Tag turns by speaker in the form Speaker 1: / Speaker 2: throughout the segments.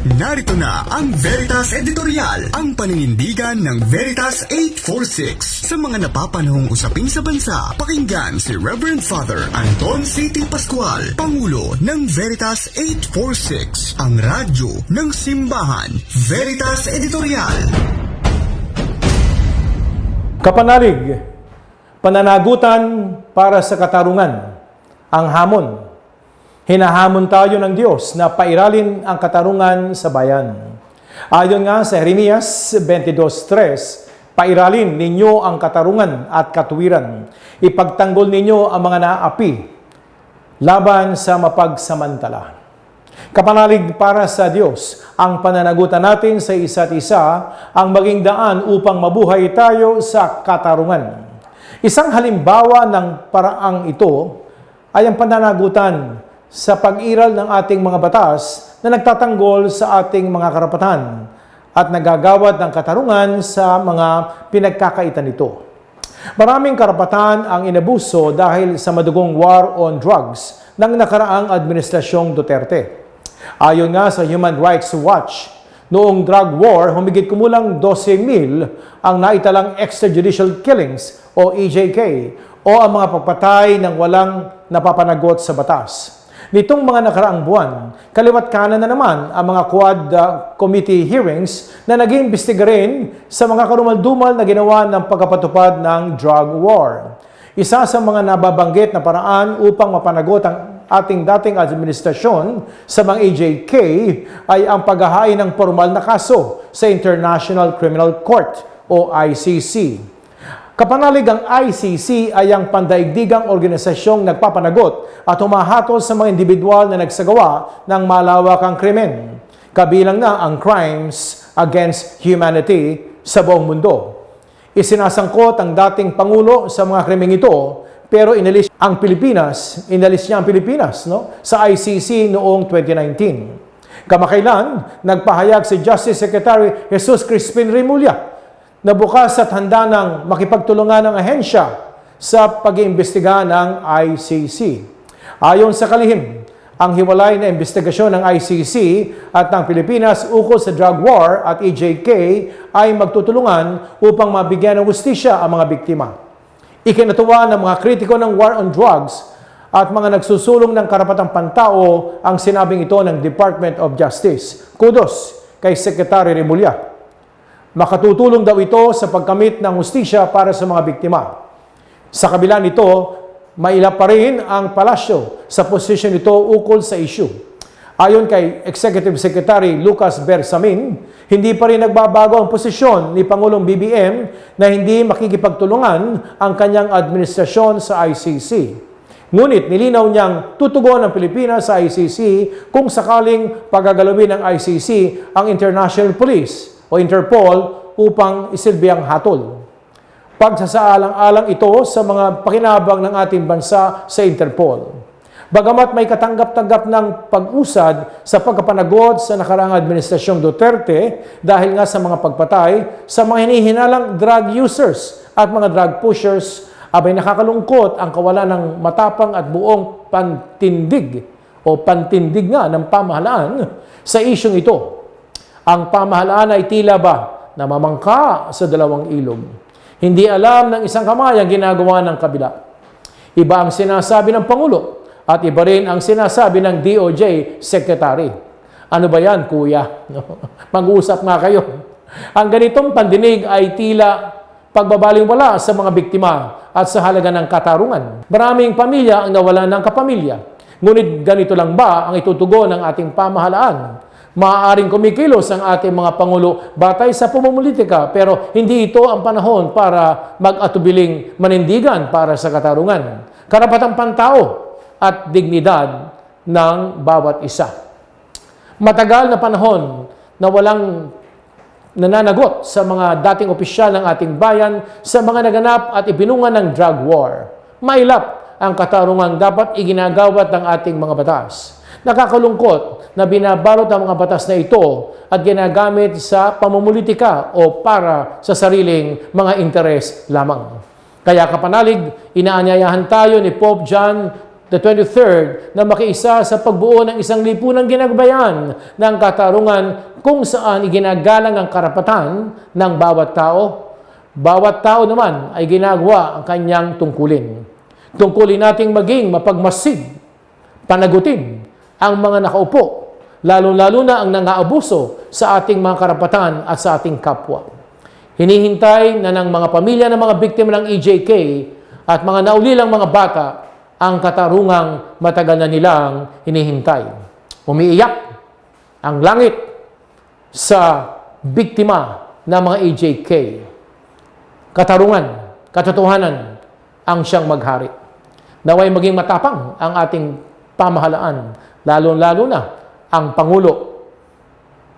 Speaker 1: Narito na ang Veritas Editorial, ang paninindigan ng Veritas 846. Sa mga napapanahong usapin sa bansa, pakinggan si Reverend Father Anton C.T. Pascual, Pangulo ng Veritas 846, ang radyo ng simbahan. Veritas Editorial.
Speaker 2: Kapanalig, pananagutan para sa katarungan, ang hamon. Hinahamon tayo ng Diyos na pairalin ang katarungan sa bayan. Ayon nga sa Jeremias 22.3, pairalin ninyo ang katarungan at katuwiran. Ipagtanggol ninyo ang mga naapi laban sa mapagsamantala. Kapanalig para sa Diyos, ang pananagutan natin sa isa't isa ang maging daan upang mabuhay tayo sa katarungan. Isang halimbawa ng paraang ito ay ang pananagutan sa pag-iral ng ating mga batas na nagtatanggol sa ating mga karapatan at nagagawad ng katarungan sa mga pinagkakaitan nito. Maraming karapatan ang inabuso dahil sa madugong war on drugs ng nakaraang administrasyong Duterte. Ayon nga sa Human Rights Watch, noong drug war, humigit kumulang 12,000 ang naitalang extrajudicial killings o EJK o ang mga pagpatay ng walang napapanagot sa batas. Nitong mga nakaraang buwan, kaliwat kanan na naman ang mga Quad uh, Committee hearings na naging imbestiga rin sa mga karumaldumal na ginawa ng pagkapatupad ng drug war. Isa sa mga nababanggit na paraan upang mapanagot ang ating dating administrasyon sa mga AJK ay ang paghahain ng formal na kaso sa International Criminal Court o ICC. Kapanalig ang ICC ay ang pandaigdigang organisasyong nagpapanagot at humahatol sa mga individual na nagsagawa ng malawakang krimen. Kabilang na ang crimes against humanity sa buong mundo. Isinasangkot ang dating Pangulo sa mga krimeng ito pero inalis ang Pilipinas, inalis niya ang Pilipinas no, sa ICC noong 2019. Kamakailan, nagpahayag si Justice Secretary Jesus Crispin Remulla na bukas at handa ng makipagtulungan ng ahensya sa pag-iimbestiga ng ICC. Ayon sa kalihim, ang hiwalay na investigasyon ng ICC at ng Pilipinas ukol sa drug war at EJK ay magtutulungan upang mabigyan ng hustisya ang mga biktima. Ikinatuwa ng mga kritiko ng war on drugs at mga nagsusulong ng karapatang pantao ang sinabing ito ng Department of Justice. Kudos kay Secretary Remulla. Makatutulong daw ito sa pagkamit ng hustisya para sa mga biktima. Sa kabila nito, mailap pa rin ang palasyo sa posisyon nito ukol sa issue. Ayon kay Executive Secretary Lucas Bersamin, hindi pa rin nagbabago ang posisyon ni Pangulong BBM na hindi makikipagtulungan ang kanyang administrasyon sa ICC. Ngunit nilinaw niyang tutugon ng Pilipinas sa ICC kung sakaling pagagalawin ng ICC ang International Police o Interpol upang isilbiyang hatol. Pagsasaalang-alang ito sa mga pakinabang ng ating bansa sa Interpol. Bagamat may katanggap-tanggap ng pag-usad sa pagkapanagot sa nakaraang administrasyong Duterte dahil nga sa mga pagpatay sa mga hinihinalang drug users at mga drug pushers, abay nakakalungkot ang kawalan ng matapang at buong pantindig o pantindig nga ng pamahalaan sa isyong ito. Ang pamahalaan ay tila ba namamangka sa dalawang ilog. Hindi alam ng isang kamay ang ginagawa ng kabila. Iba ang sinasabi ng Pangulo at iba rin ang sinasabi ng DOJ Secretary. Ano ba yan, kuya? Mag-uusap nga kayo. Ang ganitong pandinig ay tila pagbabalingwala sa mga biktima at sa halaga ng katarungan. Maraming pamilya ang nawalan ng kapamilya. Ngunit ganito lang ba ang itutugon ng ating pamahalaan? Maaaring kumikilos ang ating mga Pangulo batay sa pumumulitika pero hindi ito ang panahon para mag-atubiling manindigan para sa katarungan. Karapatang pantao at dignidad ng bawat isa. Matagal na panahon na walang nananagot sa mga dating opisyal ng ating bayan sa mga naganap at ibinungan ng drug war. Mailap ang katarungang dapat iginagawat ng ating mga batas. Nakakalungkot na binabalot ang mga batas na ito at ginagamit sa pamumulitika o para sa sariling mga interes lamang. Kaya kapanalig, inaanyayahan tayo ni Pope John the 23rd, na makiisa sa pagbuo ng isang lipunang ginagbayan ng katarungan kung saan iginagalang ang karapatan ng bawat tao. Bawat tao naman ay ginagawa ang kanyang tungkulin. Tungkulin nating maging mapagmasid, panagutin ang mga nakaupo, lalo-lalo na ang nangaabuso sa ating mga karapatan at sa ating kapwa. Hinihintay na ng mga pamilya ng mga biktima ng EJK at mga naulilang mga bata ang katarungang matagal na nilang hinihintay. Umiiyak ang langit sa biktima ng mga EJK. Katarungan, katotohanan ang siyang maghari. Naway maging matapang ang ating pamahalaan, lalo-lalo na ang Pangulo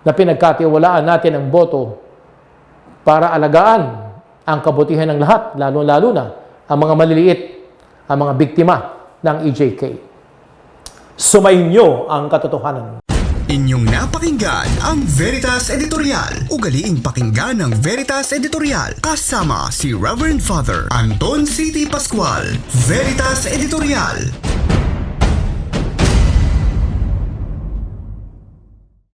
Speaker 2: na pinagkatiwalaan natin ang boto para alagaan ang kabutihan ng lahat, lalo-lalo na ang mga maliliit, ang mga biktima ng EJK. Sumayin niyo ang katotohanan.
Speaker 1: Inyong napakinggan ang Veritas Editorial. Ugaliing pakinggan ng Veritas Editorial kasama si Reverend Father Anton City Pascual. Veritas Editorial.